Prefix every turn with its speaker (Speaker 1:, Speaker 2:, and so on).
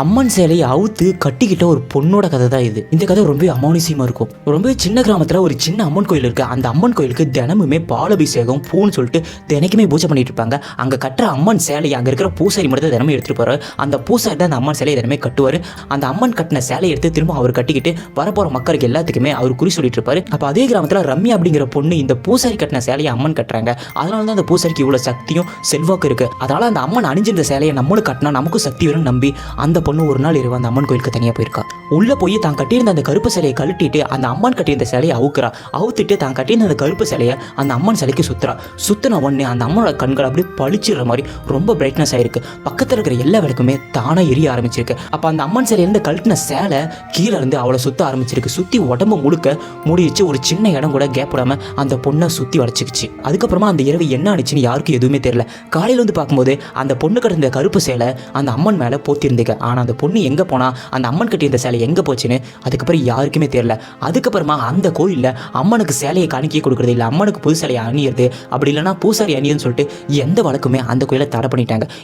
Speaker 1: அம்மன் சேலையை அவுத்து கட்டிக்கிட்ட ஒரு பொண்ணோட கதை தான் இது. இந்த கதை ரொம்ப அமானுசியமா இருக்கும். ரொம்பவே சின்ன கிராமத்துல ஒரு சின்ன அம்மன் கோயில் இருக்கு. அந்த அம்மன் கோயிலுக்கு தினமுமே பாலபிஷேகம் பூன்னு சொல்லிட்டு தினைக்குமே பூஜை பண்ணிட்டு இருப்பாங்க. அங்க கட்டுற அம்மன் சேலையை அங்க இருக்கிற பூசாரி மட்டும் தான் தினமும் எடுத்துட்டு போறாரு. அந்த பூசாரி தான் அந்த அம்மன் சேலையை தினமே கட்டுவாரு. அந்த அம்மன் கட்டின சேலையை எடுத்து திரும்ப அவர் கட்டிக்கிட்டு வரப்போற மக்களுக்கு எல்லாத்துக்குமே அவர் குறி சொல்லிட்டு இருப்பாரு. அப்ப அதே கிராமத்துல ரம்யா அப்படிங்கிற பொண்ணு இந்த பூசாரி கட்டின சேலையை அம்மன் கட்டுறாங்க. அதனால தான் அந்த பூசாரிக்கு இவ்வளவு சக்தியும் செல்வாக்கு இருக்கு. அதனால அந்த அம்மன் அணிஞ்சிருந்த சேலையை நம்மளும் கட்டினா நமக்கும் சக்தி வரும் நம்பி அந்த பொண்ணு ஒரு நாள் இரவு அந்த அம்மன் கோயிலுக்கு தனியாக போயிருக்கா. உள்ளே போய் தான் கட்டியிருந்த அந்த கருப்பு சிலையை கழட்டிட்டு அந்த அம்மன் கட்டியிருந்த சிலையை அவுக்குறா. அவுத்துட்டு தான் கட்டியிருந்த அந்த கருப்பு சிலையை அந்த அம்மன் சிலைக்கு சுத்துறா. சுத்தின உடனே அந்த அம்மனோட கண்கள் அப்படியே பளிச்சிடுற மாதிரி ரொம்ப பிரைட்னஸ் ஆயிருக்கு. பக்கத்தில் இருக்கிற எல்லா விளக்குமே தானாக எரிய ஆரம்பிச்சிருக்கு. அப்போ அந்த அம்மன் சிலையிலேருந்து கழட்டின சேலை கீழே இருந்து அவளை சுத்த ஆரம்பிச்சிருக்கு. சுற்றி உடம்பு முழுக்க முடிச்சு ஒரு சின்ன இடம் கூட கேப் விடாமல் அந்த பொண்ணை சுற்றி வளைச்சிக்கிச்சு. அதுக்கப்புறமா அந்த இரவு என்ன ஆனிச்சுன்னு யாருக்கும் எதுவுமே தெரியல. காலையில் வந்து பார்க்கும்போது அந்த பொண்ணு கட்டிருந்த கருப்பு சேலை அந்த அம்மன் மேலே போத்திருந்துங்க. ஆனால் அந்த பொண்ணு எங்கே போனால் அந்த அம்மன் கட்டியிருந்த சேலை எங்கே போச்சுன்னு? அதுக்கப்புறம் யாருக்குமே தெரியல. அதுக்கப்புறமா அந்த கோயிலில் அம்மனுக்கு சேலையை காணிக்கை கொடுக்குறது இல்லை. அம்மனுக்கு புது சேலையை அணியிறது. அப்படி இல்லைன்னா பூசாரி அணியன்னு சொல்லிட்டு எந்த வழக்குமே அந்த கோயிலை தடை பண்ணிட்டாங்க.